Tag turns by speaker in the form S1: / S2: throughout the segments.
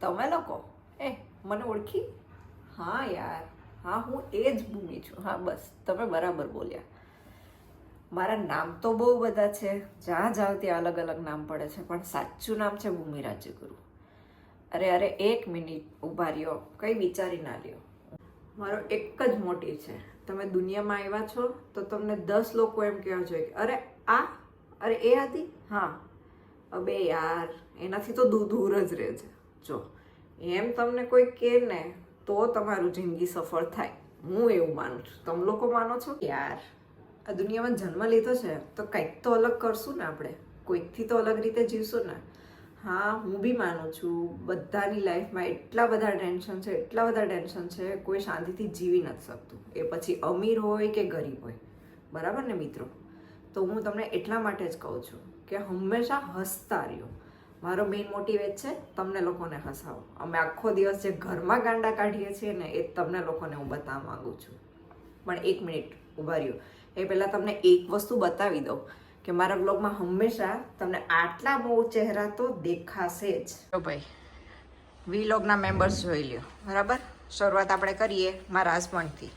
S1: તમે લોકો? એ, મને ઓળખી? હા યાર. હા, હું એ જ ભૂમિ છું. હા, બસ. તમે બરાબર બોલ્યા. મારા નામ તો બહુ બધા છે. જ્યાં જાઓ ત્યાં અલગ અલગ નામ પડે છે. પણ સાચું નામ છે ભૂમિ રાજ્યગુરુ. અરે અરે, એક મિનિટ ઊભા રહ્યો. કંઈ વિચારી ના લ્યો. મારો એક જ મોટી છે. તમે દુનિયામાં આવ્યા છો તો તમને દસ લોકો એમ કહેવા જોઈએ કે, અરે, આ? અરે, એ હતી હા. અબે યાર, એનાથી તો દૂર દૂર જ રહે છે. જો એમ તમને કોઈ કહે ને તો તમારું જિંદગી સફળ થાય. હું એવું માનું છું. તમે લોકો માનો છો? યાર આ દુનિયામાં જન્મ લીધો છે તો કંઈક તો અલગ કરશું ને આપણે. કોઈકથી તો અલગ રીતે જીવશું ને. હા હું બી માનું છું. બધાની લાઈફમાં એટલા બધા ટેન્શન છે એટલા બધા ટેન્શન છે કોઈ શાંતિથી જીવી નથી શકતું. એ પછી અમીર હોય કે ગરીબ હોય. બરાબર ને મિત્રો? તો હું તમને એટલા માટે જ કહું છું કે હંમેશા હસતા રહ્યો. મારો મેઇન મોટિવ એ છે તમને લોકોને હસાવો અમે આખો દિવસ જે ઘરમાં ગાંડા કાઢીએ છીએ ને, એ તમને લોકોને હું બતાવવા માગું છું. પણ એક મિનિટ, ઊભા રહ્યો. એ પહેલાં તમને એક વસ્તુ બતાવી દઉં કે મારા બ્લોગમાં હંમેશા તમને આટલા બહુ ચહેરા તો દેખાશે જ. જો ભાઈ વીલોગના મેમ્બર્સ જોઈ લ્યો. બરાબર? શરૂઆત આપણે કરીએ મારા હસબન્ડથી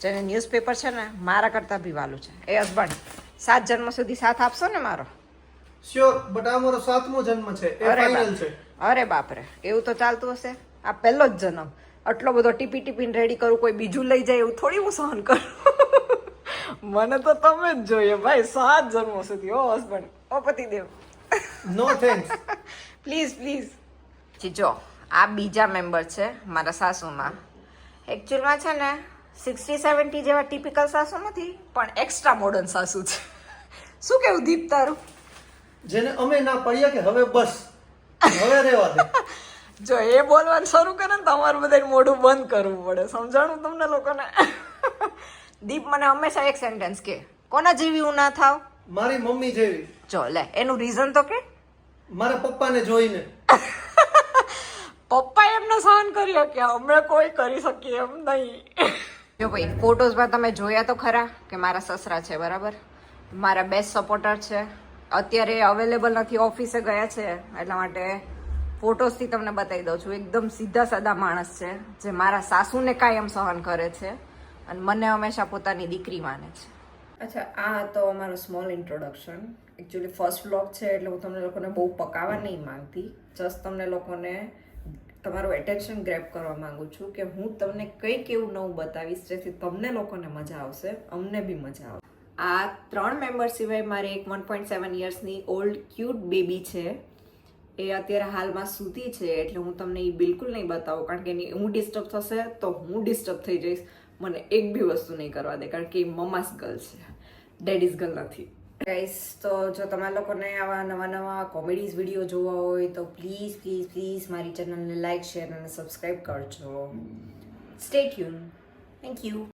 S1: જેને ન્યૂઝપેપર છે ને, મારા કરતાં બી વાલું છે. એ હસબન્ડ સાત જન્મ સુધી સાથ આપશો ને મારો?
S2: શ્યોર બટ આ મારો સાતમો જન્મ છે. એ ફાઇનલ છે.
S1: અરે બાપરે. એવું તો ચાલતું હશે? આ પહેલો જ જન્મ. આટલો બધો ટીપી ટીપીને રેડી કરું કોઈ બીજું લઈ જાય એવું થોડી હું સહન કરું? મને તો તમે જ જોઈએ ભાઈ સાત જન્મો સુધી. ઓ હસબન્ડ ઓ પતિદેવ.
S2: નો થેન્ક્સ
S1: પ્લીઝ પ્લીઝ જો આ બીજા મેમ્બર છે મારા સાસુમાં. એકચ્યુઅલમાં છે ને સિક્સટી સેવન્ટી જેવા ટિપિકલ સાસુ નથી પણ એક્સ્ટ્રા મોડર્ન સાસુ છે. શું કેવું દીપ તારું?
S2: જેને અમે ના પડ્યા કે હવે બસ હવે રહેવા દે.
S1: જો એ બોલવાનું શરૂ કરે ને તમારું બધાને મોઢું બંધ કરવું પડે. સમજાણું તમને લોકોને? દીપ મને હંમેશા એક સેન્ટેન્સ કે કોના જેવી હું ના થાવ?
S2: મારી મમ્મી જેવી.
S1: જો લે એનું રીઝન તો કે?
S2: મારા પપ્પાને જોઈને.
S1: પપ્પા એમને સહન કર્યો કે અમે કોઈ કરી શકીએ એમ નહીં. જો ભાઈ ફોટોઝમાં તમે જોયા તો ખરા કે મારા સસરા છે બરાબર? મારા બેસ્ટ સપોર્ટર છે. અત્યારે અવેલેબલ નથી ઓફિસે ગયા છે, એટલા માટે ફોટોસથી તમને બતાવી દઉં છું. એકદમ સીધા સાદા માણસ છે, જે મારા સાસુને કાયમ સહન કરે છે અને મને હંમેશા પોતાની દીકરી માને છે. અચ્છા, આ હતો અમારો small introduction actually first vlog છે, એટલે હું તમને લોકોને બહુ પકાવવા નહીં માંગતી. જસ્ટ તમને લોકોને તમારું એટેન્શન ગ્રેપ કરવા માંગુ છું કે હું તમને કંઈક એવું નવું બતાવીશ, જેથી તમને લોકોને મજા આવશે, અમને બી મજા આવશે. આ ત્રણ મેમ્બર સિવાય મારે એક વન પોઈન્ટ સેવન યર્સની ઓલ્ડ ક્યુટ બેબી છે. એ અત્યારે હાલમાં સૂતી છે, એટલે હું તમને એ બિલકુલ નહીં બતાવું, કારણ કે એની હું ડિસ્ટર્બ થશે તો હું ડિસ્ટર્બ થઈ જઈશ. મને એક બી વસ્તુ નહીં કરવા દે, કારણ કે એ મમાસ ગર્લ છે. ડેડીઝ ગર્લ નથી. ગાઈસ તો જો તમારા લોકોને આવા નવા નવા કોમેડીઝ વીડિયો જોવા હોય, તો પ્લીઝ પ્લીઝ પ્લીઝ મારી ચેનલને લાઇક શેર અને સબસ્ક્રાઈબ કરજો. Stay tune thank you